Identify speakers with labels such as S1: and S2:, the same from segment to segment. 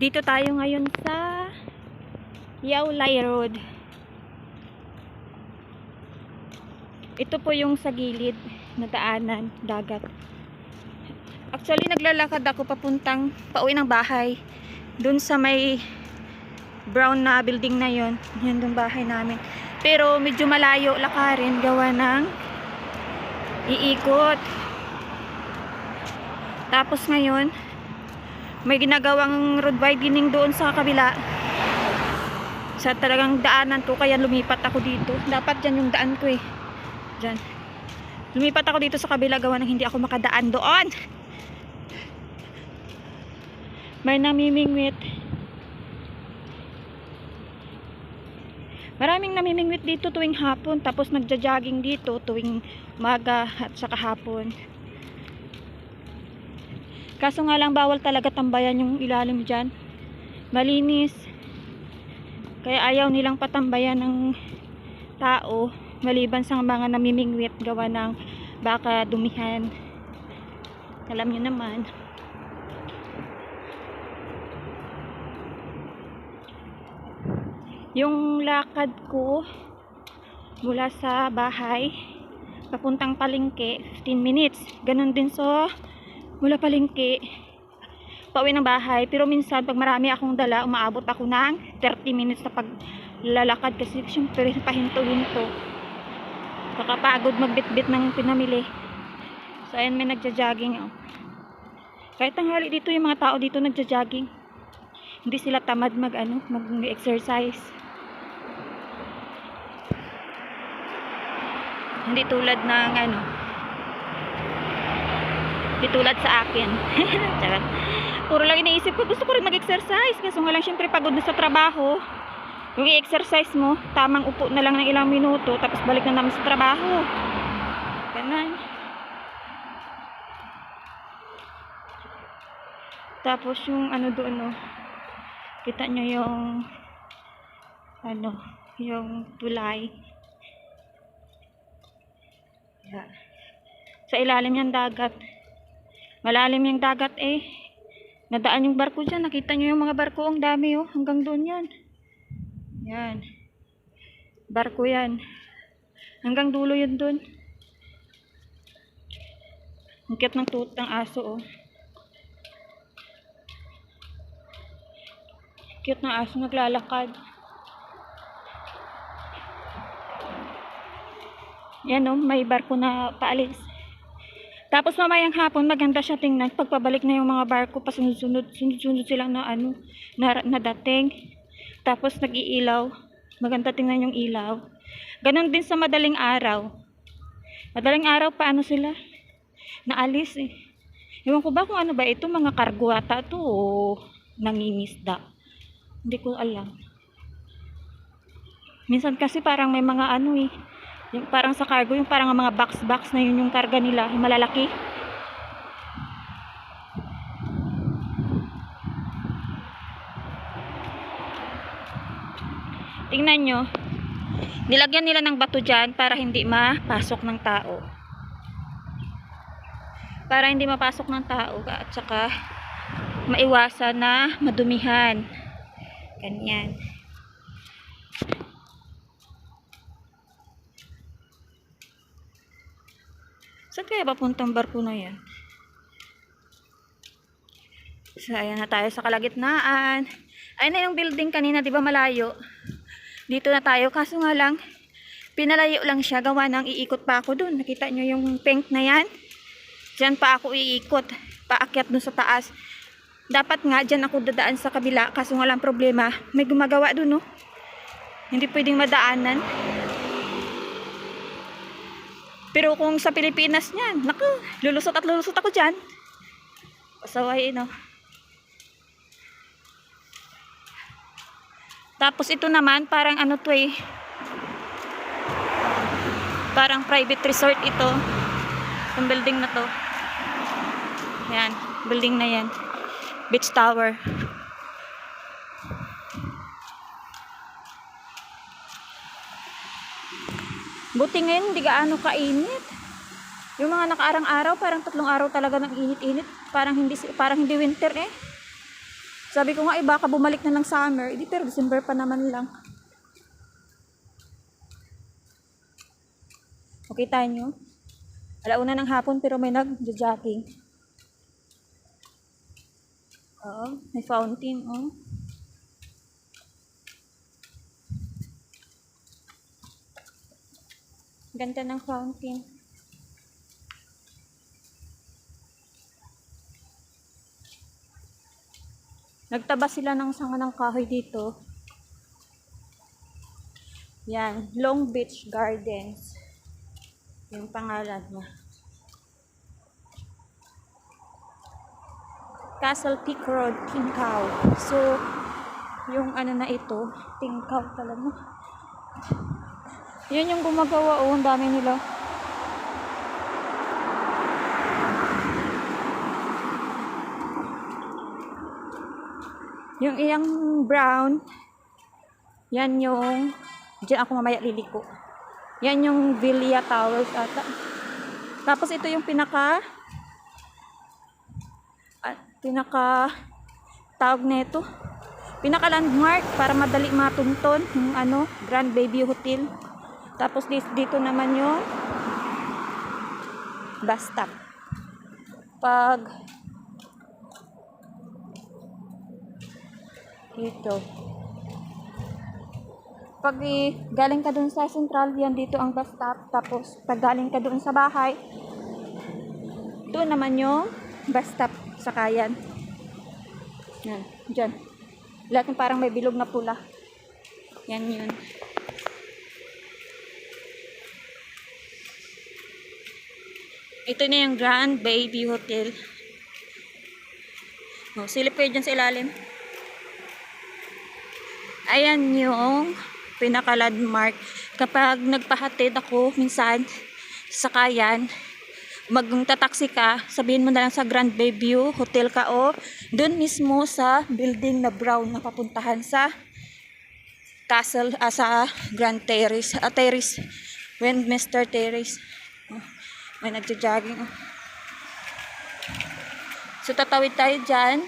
S1: Dito tayo ngayon sa Yaulay Road. Ito po yung sa gilid na daanan, dagat. Actually, naglalakad ako papuntang pauwi ng bahay. Doon sa may brown na building na yon Yan yung bahay namin. Pero medyo malayo lakarin gawa ng iikot. Tapos ngayon, may ginagawang road widening doon sa kabila. Sa talagang daanan ko, kaya lumipat ako dito. Dapat dyan yung daan ko eh. Dyan. Lumipat ako dito sa kabila gawa ng hindi ako makadaan doon. May namimingwit. Maraming namimingwit dito tuwing hapon. Tapos nagja-jogging dito tuwing maga at saka hapon. Kaso nga lang bawal talaga tambayan yung ilalim dyan. Malinis. Kaya ayaw nilang patambayan ng tao maliban sa mga namimingwit gawa ng baka dumihan. Alam nyo naman. Yung lakad ko mula sa bahay papuntang palengke 15 minutes. Ganon din so mula palengke pauwi ng bahay. Pero minsan, pag marami akong dala, umaabot ako ng 30 minutes na paglalakad kasi syempre pahinto-hinto. Kakapagod magbitbit ng pinamili. So, ayan may nagja-jogging. Oh. Kahit tanghali dito, yung mga tao dito nagja-jogging. Hindi sila tamad mag, ano, mag-exercise. Hindi tulad ng, ano, hindi tulad sa akin. Puro lang iniisip ko, gusto ko rin mag-exercise. Kaso nga lang, syempre, pagod na sa trabaho. Yung i-exercise mo, tamang upo na lang ng ilang minuto, tapos balik na naman sa trabaho. Ganun. Tapos yung ano doon, no, kita nyo yung, ano, yung tulay. Yeah. Sa ilalim yung dagat. Malalim yung dagat eh. Nadaan yung barko dyan. Nakita nyo yung mga barko. Ang dami oh. Hanggang doon yan. Yan. Barko yan. Hanggang dulo yun doon. Ang cute ng tut ng aso oh. Cute ng aso naglalakad. Yan oh, may barko na paalis. Tapos mamayang hapon, maganda siya tingnan. Pagpabalik na yung mga barko, pasunod-sunod, sunod-sunod silang na ano, na, nadating. Tapos nag-iilaw. Maganda tingnan yung ilaw. Ganon din sa madaling araw. Madaling araw, paano sila? Naalis eh. Ewan ko ba kung ano ba ito, mga kargo ata to o nangingisda. Hindi ko alam. Minsan kasi parang may mga ano eh, yung parang sa cargo, yung parang mga box-box na yun yung karga nila, yung malalaki. Tingnan nyo. Nilagyan nila ng bato dyan para hindi mapasok ng tao. Para hindi mapasok ng tao at saka maiwasan na madumihan. Ganyan. Saan kaya papuntang barko na yan? So, ayan na tayo sa kalagitnaan. Ayun na yung building kanina, di ba malayo? Dito na tayo. Kaso nga lang, pinalayo lang siya. Gawa ng iikot pa ako dun. Nakita nyo yung pink na yan? Diyan pa ako iikot. Paakyat dun sa taas. Dapat nga, dyan ako dadaan sa kabila. Kaso nga lang problema, may gumagawa dun, no? Hindi pwedeng madaanan. Pero kung sa Pilipinas niyan, naku, lulusot at lulusot ako dyan. Pasaway, no? Tapos ito naman, parang ano to eh. Parang private resort ito. Yung building na to. Yan, building na yan. Beach Tower. Buti ngayon, hindi gaano kainit. Yung mga nakaarang araw, parang tatlong araw talaga ng init-init. Parang hindi, parang hindi winter eh. Sabi ko nga, eh, baka bumalik na ng summer. Hindi, pero December pa naman lang. Okay tayo nyo? Alauna ng hapon pero may nag-jogging. Oo, may fountain, oh. Ganda ng fountain. Nagtaba sila ng sanga ng kahoy dito. Yan, Long Beach Gardens. Yung pangalan niya. Castle Peak Road, Tingkaw. So, yung ano na ito, Tingkaw talaga. Yun yung gumagawa, oh, ang dami nila. Yung iyang brown, yan yung, dyan ako mamaya liliko. Yan yung Villa Towers ata. Tapos ito yung pinaka, ah, pinaka, tawag nito, pinaka landmark para madali matunton yung ano, Grand Baby Hotel. Tapos dito, naman yung stop. Pag dito. Pag galing ka dun sa central, yan dito ang bus stop. Tapos pag galing ka dun sa bahay, doon naman yung bus stop sa kayan. Yan, dyan. Lahat parang may bilog na pula. Yan yun. Ito na yung Grand Baby Hotel. Oh, silip kayo dyan sa ilalim. Ayan yung pinaka-landmark. Kapag nagpahatid ako minsan sa kayan, magtataksi ka, sabihin mo na lang sa Grand Bayview Hotel ka o doon mismo sa building na brown na papuntahan sa castle, ah, sa Grand Terrace, ah, Terrace, Westminster Terrace. Oh, may nagja-jogging. Oh. So tatawid tayo dyan.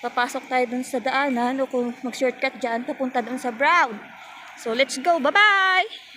S1: Papasok tayo dun sa daanan o kung mag-shortcut dyan, papunta dun sa brown. So let's go. Bye-bye!